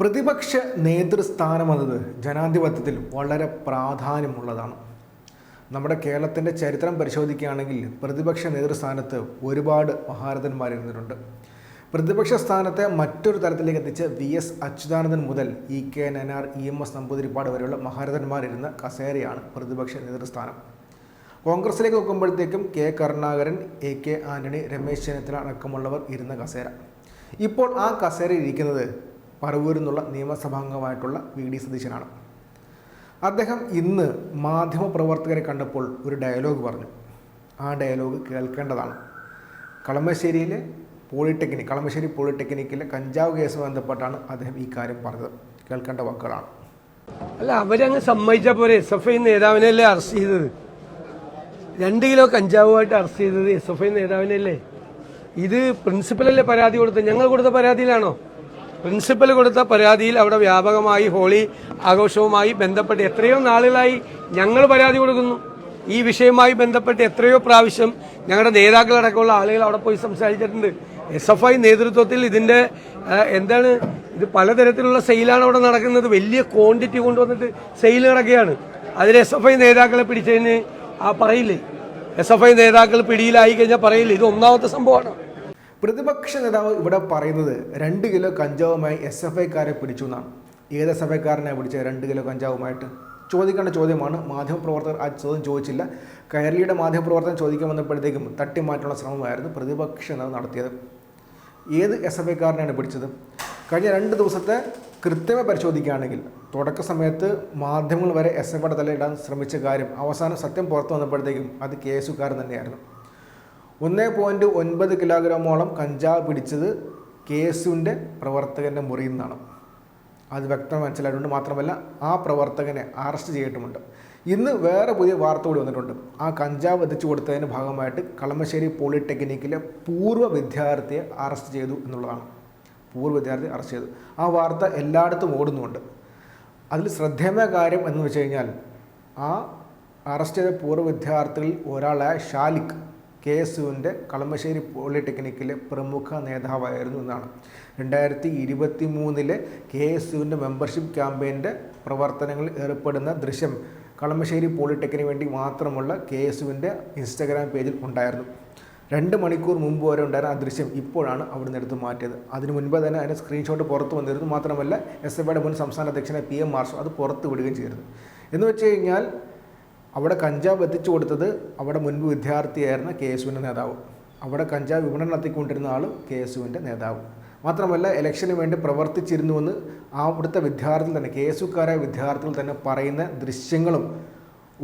പ്രതിപക്ഷ നേതൃസ്ഥാനം എന്നത് ജനാധിപത്യത്തിൽ വളരെ പ്രാധാന്യമുള്ളതാണ്. നമ്മുടെ കേരളത്തിന്റെ ചരിത്രം പരിശോധിക്കുകയാണെങ്കിൽ പ്രതിപക്ഷ നേതൃസ്ഥാനത്ത് ഒരുപാട് മഹാരഥന്മാരിരുന്നിട്ടുണ്ട് പ്രതിപക്ഷ സ്ഥാനത്തെ മറ്റൊരു തലത്തിലേക്ക് എത്തിച്ച വി എസ് അച്യുതാനന്ദൻ മുതൽ E K Nayanar E M S Namboodiripad വരെയുള്ള മഹാരഥന്മാരിരുന്ന കസേരയാണ് പ്രതിപക്ഷ നേതൃസ്ഥാനം. കോൺഗ്രസിലേക്ക് നോക്കുമ്പോഴത്തേക്കും K Karunakaran A K Antony Ramesh Chennithala അടക്കമുള്ളവർ ഇരുന്ന കസേര. ഇപ്പോൾ ആ കസേര ഇരിക്കുന്നത് പറവൂരിൽ നിന്നുള്ള നിയമസഭാംഗമായിട്ടുള്ള വി ഡി സതീശനാണ്. അദ്ദേഹം ഇന്ന് മാധ്യമപ്രവർത്തകരെ കണ്ടപ്പോൾ ഒരു ഡയലോഗ് പറഞ്ഞു. ആ ഡയലോഗ് കേൾക്കേണ്ടതാണ്. കളമശ്ശേരിയിലെ പോളിടെക്നിക് കളമശ്ശേരി പോളിടെക്നിക്കിലെ കഞ്ചാവ് കേസുമായി ബന്ധപ്പെട്ടാണ് അദ്ദേഹം ഈ കാര്യം പറഞ്ഞത്. കേൾക്കേണ്ട വാക്കുകളാണ്. അല്ല അവരങ്ങ് സമ്മതിച്ച പോലെ എസ് എഫ് ഐ നേതാവിനല്ലേ അറസ്റ്റ് ചെയ്തത്? രണ്ട് കിലോ കഞ്ചാവുമായിട്ട് അറസ്റ്റ് ചെയ്തത് എസ് എഫ് ഐ നേതാവിനല്ലേ ഇത് പ്രിൻസിപ്പലല്ലേ പരാതി കൊടുത്തത്? ഞങ്ങൾ കൊടുത്ത പരാതിയിലാണോ? പ്രിൻസിപ്പൽ കൊടുത്ത പരാതിയിൽ അവിടെ വ്യാപകമായി ഹോളി ആഘോഷവുമായി ബന്ധപ്പെട്ട് എത്രയോ നാളുകളായി ഞങ്ങൾ പരാതി കൊടുക്കുന്നു. ഈ വിഷയവുമായി ബന്ധപ്പെട്ട് എത്രയോ പ്രാവശ്യം ഞങ്ങളുടെ നേതാക്കളടക്കമുള്ള ആളുകൾ അവിടെ പോയി സംസാരിച്ചിട്ടുണ്ട്. എസ് എഫ് ഐ നേതൃത്വത്തിൽ ഇതിന്റെ എന്താണ് ഇത് പലതരത്തിലുള്ള സെയിലാണ് അവിടെ നടക്കുന്നത്. വലിയ ക്വാണ്ടിറ്റി കൊണ്ടുവന്നിട്ട് സെയിൽ നടക്കുകയാണ്. അതിൽ എസ് എഫ് ഐ നേതാക്കളെ പിടിച്ചതിന് ആ പറയില്ലേ? എസ് എഫ് ഐ നേതാക്കൾ പിടിയിലായി കഴിഞ്ഞാൽ പറയില്ലേ? ഇത് ഒന്നാമത്തെ സംഭവമാണ്. പ്രതിപക്ഷ നേതാവ് ഇവിടെ പറയുന്നത് രണ്ട് കിലോ കഞ്ചാവുമായി എസ് എഫ് ഐക്കാരെ പിടിച്ചു എന്നാണ്. ഏത് എസ് എഫ് ഐക്കാരനെ പിടിച്ചത് രണ്ട് കിലോ കഞ്ചാവുമായിട്ട്? ചോദിക്കേണ്ട ചോദ്യമാണ്. മാധ്യമപ്രവർത്തകർ ആ ചോദ്യം ചോദിച്ചില്ല. കയറിയുടെ മാധ്യമപ്രവർത്തകൻ ചോദിക്കാൻ വന്നപ്പോഴത്തേക്കും തട്ടിമാറ്റാനുള്ള ശ്രമമായിരുന്നു പ്രതിപക്ഷ നേതാവ് നടത്തിയത്. ഏത് എസ് എഫ് ഐക്കാരനെയാണ് പിടിച്ചത്? കഴിഞ്ഞ രണ്ട് ദിവസത്തെ കൃത്യമായി പരിശോധിക്കുകയാണെങ്കിൽ തുടക്ക സമയത്ത് മാധ്യമങ്ങൾ വരെ എസ് എഫ് ഐയുടെ തലയിടാൻ ശ്രമിച്ച കാര്യം അവസാനം സത്യം പുറത്തു വന്നപ്പോഴത്തേക്കും അത് കേസുകാരൻ തന്നെയായിരുന്നു. ഒന്ന് പോയിന്റ് ഒൻപത് കിലോഗ്രാമോളം കഞ്ചാവ് പിടിച്ചത് കേസുവിന്റെ പ്രവർത്തകന്റെ മുറിയിൽ നിന്നാണ്. അത് വ്യക്തമായി മനസ്സിലായിട്ടുണ്ട്. മാത്രമല്ല ആ പ്രവർത്തകനെ അറസ്റ്റ് ചെയ്തിട്ടുമുണ്ട്. ഇന്ന് വേറെ പുതിയ വാർത്ത കൂടി വന്നിട്ടുണ്ട്. ആ കഞ്ചാവ് എത്തിച്ചു കൊടുത്തതിന്റെ ഭാഗമായിട്ട് കളമശ്ശേരി പോളിടെക്നിക്കിലെ പൂർവ വിദ്യാർത്ഥിയെ അറസ്റ്റ് ചെയ്തു എന്നുള്ളതാണ്. പൂർവ വിദ്യാർത്ഥി അറസ്റ്റ് ചെയ്തു. ആ വാർത്ത എല്ലായിടത്തും ഓടുന്നുണ്ട് അതിൽ ശ്രദ്ധേയമായ കാര്യം എന്ന് വെച്ച് കഴിഞ്ഞാൽ ആ അറസ്റ്റ് ചെയ്ത പൂർവ വിദ്യാർത്ഥികളിൽ ഒരാളായ ഷാലിക് കെ എസ് യുവിന്റെ കളമശ്ശേരി പോളിടെക്നിക്കിലെ പ്രമുഖ നേതാവായിരുന്നു എന്നാണ്. രണ്ടായിരത്തി ഇരുപത്തി മൂന്നിലെ കെ എസ് യുവിന്റെ മെമ്പർഷിപ്പ് ക്യാമ്പയിന്റെ പ്രവർത്തനങ്ങളിൽ ഏർപ്പെടുന്ന ദൃശ്യം കളമശ്ശേരി പോളിടെക്നിക്കിന് വേണ്ടി മാത്രമുള്ള കെ എസ് യുവിന്റെ ഇൻസ്റ്റഗ്രാം പേജിൽ ഉണ്ടായിരുന്നു. രണ്ട് മണിക്കൂർ മുമ്പ് വരെ ഉണ്ടായിരുന്ന ആ ദൃശ്യം ഇപ്പോഴാണ് അവിടെ നിന്ന് എടുത്ത് മാറ്റിയത്. അതിന് മുൻപ് തന്നെ അതിന്റെ സ്ക്രീൻഷോട്ട് പുറത്ത് വന്നിരുന്നു. മാത്രമല്ല എസ് എഫ് ഐയുടെ മുൻ സംസ്ഥാന അധ്യക്ഷനെ പി എം മാർഷോ അത് പുറത്ത് വിടുകയും ചെയ്തിരുന്നു. എന്ന് വെച്ച് കഴിഞ്ഞാൽ അവിടെ കഞ്ചാവ് എത്തിച്ചു കൊടുത്തത് അവിടെ മുൻപ് വിദ്യാർത്ഥിയായിരുന്ന കെ നേതാവ്. അവിടെ കഞ്ചാവ് വിപണനം നടത്തിക്കൊണ്ടിരുന്ന ആൾ കെ എസ് യുവിന്റെ നേതാവ്. മാത്രമല്ല ഇലക്ഷന് വേണ്ടി പ്രവർത്തിച്ചിരുന്നുവെന്ന് അവിടുത്തെ വിദ്യാർത്ഥികൾ തന്നെ കെ വിദ്യാർത്ഥികൾ തന്നെ പറയുന്ന ദൃശ്യങ്ങളും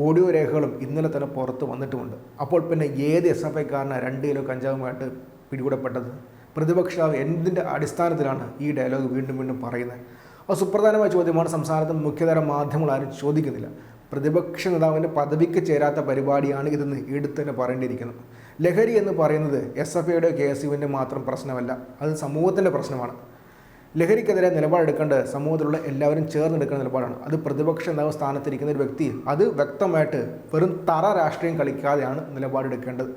ഓഡിയോ രേഖകളും ഇന്നലെ തന്നെ പുറത്ത് വന്നിട്ടുമുണ്ട്. അപ്പോൾ പിന്നെ ഏത് എസ് എഫ് ഐക്കാരനാണ് രണ്ട് കിലോ കഞ്ചാവുമായിട്ട് പിടികൂടപ്പെട്ടത്? പ്രതിപക്ഷാവ് എന്തിന്റെ അടിസ്ഥാനത്തിലാണ് ഈ ഡയലോഗ് വീണ്ടും വീണ്ടും പറയുന്നത്? അത് സുപ്രധാനമായ ചോദ്യമാണ് സംസ്ഥാനത്ത് മുഖ്യതര മാധ്യമങ്ങൾ ആരും ചോദിക്കുന്നില്ല. പ്രതിപക്ഷ നേതാവിന്റെ പദവിക്ക് ചേരാത്ത പരിപാടിയാണ് ഇതെന്ന് എടുത്തു തന്നെ പറയേണ്ടിയിരിക്കുന്നു. ലഹരി എന്ന് പറയുന്നത് എസ് എഫ് ഐയുടെ കെ എസ് യുവിന്റെ മാത്രം പ്രശ്നമല്ല അത് സമൂഹത്തിന്റെ പ്രശ്നമാണ്. ലഹരിക്കെതിരെ നിലപാടെടുക്കേണ്ടത് സമൂഹത്തിലുള്ള എല്ലാവരും ചേർന്നെടുക്കുന്ന നിലപാടാണ്. അത് പ്രതിപക്ഷ നേതാവ് സ്ഥാനത്തിരിക്കുന്ന ഒരു വ്യക്തി അത് വ്യക്തമായിട്ട് വെറും തറ രാഷ്ട്രീയം കളിക്കാതെയാണ് നിലപാടെടുക്കേണ്ടത്.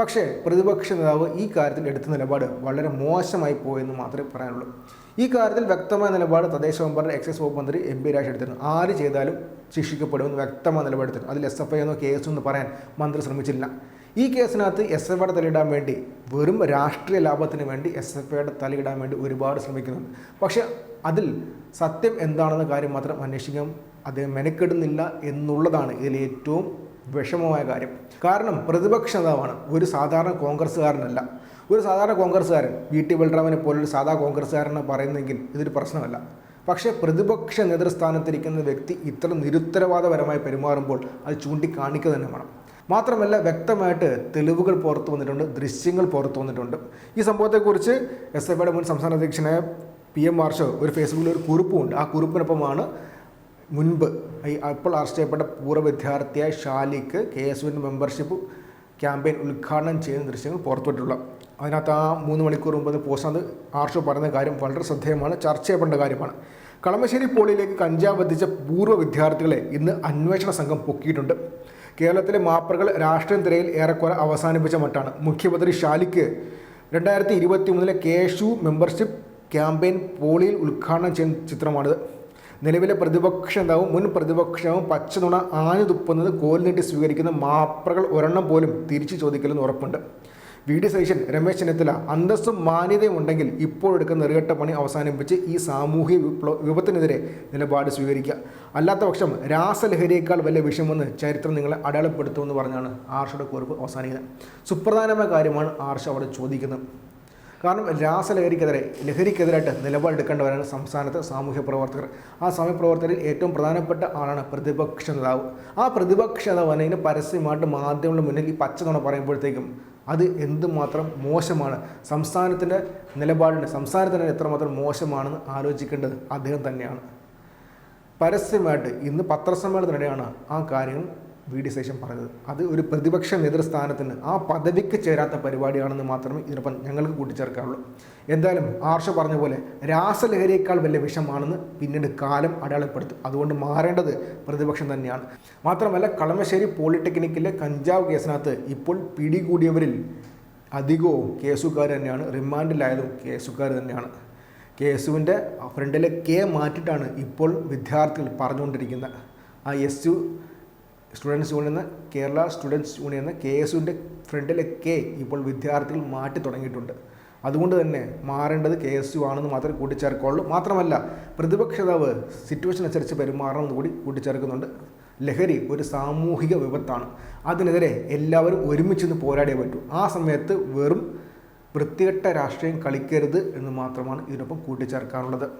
പക്ഷേ പ്രതിപക്ഷ നേതാവ് ഈ കാര്യത്തിൽ എടുത്ത നിലപാട് വളരെ മോശമായി പോയെന്ന് മാത്രമേ പറയാനുള്ളൂ. ഈ കാര്യത്തിൽ വ്യക്തമായ നിലപാട് തദ്ദേശ വകുപ്പ് എക്സൈസ് വകുപ്പ് മന്ത്രി എം പി രാജ് എടുത്തിരുന്നു. ആര് ചെയ്താലും ശിക്ഷിക്കപ്പെടുമെന്ന് വ്യക്തമായ നിലപാടെടുത്തിരുന്നു അതിൽ എസ് എഫ് ഐ എന്നോ കേസ് എന്ന് പറയാൻ മന്ത്രി ശ്രമിച്ചില്ല. ഈ കേസിനകത്ത് എസ് എഫ് ഐയുടെ തലയിടാൻ വേണ്ടി വെറും രാഷ്ട്രീയ ലാഭത്തിന് വേണ്ടി എസ് എഫ് ഐയുടെ തലയിടാൻ വേണ്ടി ഒരുപാട് ശ്രമിക്കുന്നുണ്ട്. പക്ഷേ അതിൽ സത്യം എന്താണെന്ന കാര്യം മാത്രം അന്വേഷിക്കാൻ അദ്ദേഹം മെനക്കെടുന്നില്ല എന്നുള്ളതാണ് ഇതിൽ ഏറ്റവും വിഷമമായ കാര്യം. കാരണം പ്രതിപക്ഷ നേതാവാണ്. ഒരു സാധാരണ കോൺഗ്രസ്സുകാരനല്ല. ഒരു സാധാരണ കോൺഗ്രസ്സുകാരൻ വി ടി ബൽറാമിനെ പോലൊരു സാധാ കോൺഗ്രസ്സുകാരനെ പറയുന്നെങ്കിൽ ഇതൊരു പ്രശ്നമല്ല. പക്ഷേ പ്രതിപക്ഷ നേതൃസ്ഥാനത്തിരിക്കുന്ന വ്യക്തി ഇത്ര നിരുത്തരവാദപരമായി പെരുമാറുമ്പോൾ അത് ചൂണ്ടിക്കാണിക്കുക തന്നെ വേണം. മാത്രമല്ല വ്യക്തമായിട്ട് തെളിവുകൾ പുറത്തു വന്നിട്ടുണ്ട് ദൃശ്യങ്ങൾ പുറത്തു വന്നിട്ടുണ്ട്. ഈ സംഭവത്തെക്കുറിച്ച് എസ് എഫ് ഐയുടെ മുൻ സംസ്ഥാന അധ്യക്ഷനായ പി എം മാർഷോ ഒരു ഫേസ്ബുക്കിൽ ഒരു കുറിപ്പുണ്ട്. ആ കുറിപ്പിനൊപ്പമാണ് മുൻപ് ഈ അപ്പോൾ അറസ്റ്റ് ചെയ്യപ്പെട്ട പൂർവ വിദ്യാർത്ഥിയായ ഷാലിക്ക് കെ എസ് യുവിന്റെ മെമ്പർഷിപ്പ് ക്യാമ്പയിൻ ഉദ്ഘാടനം ചെയ്യുന്ന ദൃശ്യങ്ങൾ പുറത്തുവിട്ടുള്ള അതിനകത്ത് ആ മൂന്ന് മണിക്കൂർ മുമ്പ് പോസ്റ്റ് ആർഷോ പറയുന്ന കാര്യം വളരെ ശ്രദ്ധേയമാണ് ചർച്ച ചെയ്യപ്പെടേണ്ട കാര്യമാണ്. കളമശ്ശേരി പോളിയിലേക്ക് കഞ്ചാവ് എത്തിച്ച പൂർവ വിദ്യാർത്ഥികളെ ഇന്ന് അന്വേഷണ സംഘം പൊക്കിയിട്ടുണ്ട്. കേരളത്തിലെ മാപ്പറുകൾ രാഷ്ട്രീയ തിരയിൽ ഏറെക്കുറെ അവസാനിപ്പിച്ച മട്ടാണ്. മുഖ്യമന്ത്രി ഷാലിക്ക് രണ്ടായിരത്തി ഇരുപത്തി മൂന്നിലെ കേശു മെമ്പർഷിപ്പ് ക്യാമ്പയിൻ പോളിയിൽ ഉദ്ഘാടനം ചെയ്യുന്ന ചിത്രമാണിത്. നിലവിലെ പ്രതിപക്ഷ നേതാവും മുൻ പ്രതിപക്ഷവും പച്ചനുണ ആഞ്ഞു തുപ്പുന്നത് കോൽ നീട്ടി സ്വീകരിക്കുന്ന മാപ്രകൾ ഒരെണ്ണം പോലും തിരിച്ചു ചോദിക്കലെന്ന് ഉറപ്പുണ്ട്. വി. ഡി. സതീശൻ രമേശ് ചെന്നിത്തല അന്തസ്സും മാന്യതയും ഉണ്ടെങ്കിൽ ഇപ്പോൾ എടുക്കുന്ന നെറുകെട്ട പണി അവസാനിപ്പിച്ച് ഈ സാമൂഹിക വിപ്ലവ വിപത്തിനെതിരെ നിലപാട് സ്വീകരിക്കുക. അല്ലാത്ത പക്ഷം രാസലഹരിയേക്കാൾ വലിയ വിഷമെന്ന് ചരിത്രം നിങ്ങളെ അടയാളപ്പെടുത്തുമെന്ന് പറഞ്ഞാണ് ആർഷയുടെ കുറിപ്പ് അവസാനിക്കുന്നത്. സുപ്രധാനമായ കാര്യമാണ് ആർഷ അവിടെ ചോദിക്കുന്നത്. കാരണം രാസലഹരിക്കെതിരെ ലഹരിക്കെതിരായിട്ട് നിലപാടെടുക്കേണ്ടവരാണ് സംസ്ഥാനത്തെ സാമൂഹ്യ പ്രവർത്തകർ. ആ സാമൂഹ്യ പ്രവർത്തകരിൽ ഏറ്റവും പ്രധാനപ്പെട്ട ആളാണ് പ്രതിപക്ഷ നേതാവ്. ആ പ്രതിപക്ഷ നേതാവ് അതിന് പരസ്യമായിട്ട് മാധ്യമങ്ങളുടെ മുന്നിൽ ഈ പച്ചനുണ പറയുമ്പോഴത്തേക്കും അത് എന്തുമാത്രം മോശമാണ്. സംസ്ഥാനത്തിന്റെ നിലപാടിന് സംസ്ഥാനത്തിന് എത്രമാത്രം മോശമാണെന്ന് ആലോചിക്കേണ്ടത് അദ്ദേഹം തന്നെയാണ്. പരസ്യമായിട്ട് ഇന്ന് പത്രസമ്മേളനത്തിനിടെയാണ് ആ കാര്യങ്ങൾ വി ഡി ശേഷം പറഞ്ഞത്. അത് ഒരു പ്രതിപക്ഷ നേതൃസ്ഥാനത്തിന് ആ പദവിക്ക് ചേരാത്ത പരിപാടിയാണെന്ന് മാത്രമേ ഇതിനൊപ്പം ഞങ്ങൾക്ക് കൂട്ടിച്ചേർക്കാറുള്ളൂ. എന്തായാലും ആർഷ പറഞ്ഞ പോലെ രാസലഹരിയേക്കാൾ വലിയ വിഷമാണെന്ന് പിന്നീട് കാലം അടയാളപ്പെടുത്തും. അതുകൊണ്ട് മാറേണ്ടത് പ്രതിപക്ഷം തന്നെയാണ്. മാത്രമല്ല കളമശ്ശേരി പോളിടെക്നിക്കിലെ കഞ്ചാവ് കേസിനകത്ത് ഇപ്പോൾ പിടികൂടിയവരിൽ അധികവും കേസുകാർ തന്നെയാണ്. റിമാൻഡിലായതും കേസുകാർ തന്നെയാണ്. കേസുവിന്റെ ഫ്രണ്ടിലെ കെ മാറ്റിയിട്ടാണ് ഇപ്പോൾ വിദ്യാർത്ഥികൾ പറഞ്ഞുകൊണ്ടിരിക്കുന്നത്. ആ എസ് യു സ്റ്റുഡൻസ് യൂണിയൻ എന്ന കേരള സ്റ്റുഡൻസ് യൂണിയൻ എന്ന കെ എസ് യുവിന്റെ ഫ്രണ്ടിലെ കെ ഇപ്പോൾ വിദ്യാർത്ഥികൾ മാറ്റി തുടങ്ങിയിട്ടുണ്ട്. അതുകൊണ്ട് തന്നെ മാറേണ്ടത് കെ എസ് യു ആണെന്ന് മാത്രമേ കൂട്ടിച്ചേർക്കുള്ളൂ. മാത്രമല്ല പ്രതിപക്ഷ നേതാവ് സിറ്റുവേഷൻ അനുസരിച്ച് പെരുമാറണമെന്ന് കൂടി കൂട്ടിച്ചേർക്കുന്നുണ്ട്. ലഹരി ഒരു സാമൂഹിക വിപത്താണ്. അതിനെതിരെ എല്ലാവരും ഒരുമിച്ച് നിന്ന് പോരാടിയേ പറ്റൂ. ആ സമയത്ത് വെറും വൃത്തികെട്ട രാഷ്ട്രീയം കളിക്കരുത് എന്ന് മാത്രമാണ് ഇതിനൊപ്പം കൂട്ടിച്ചേർക്കാനുള്ളത്.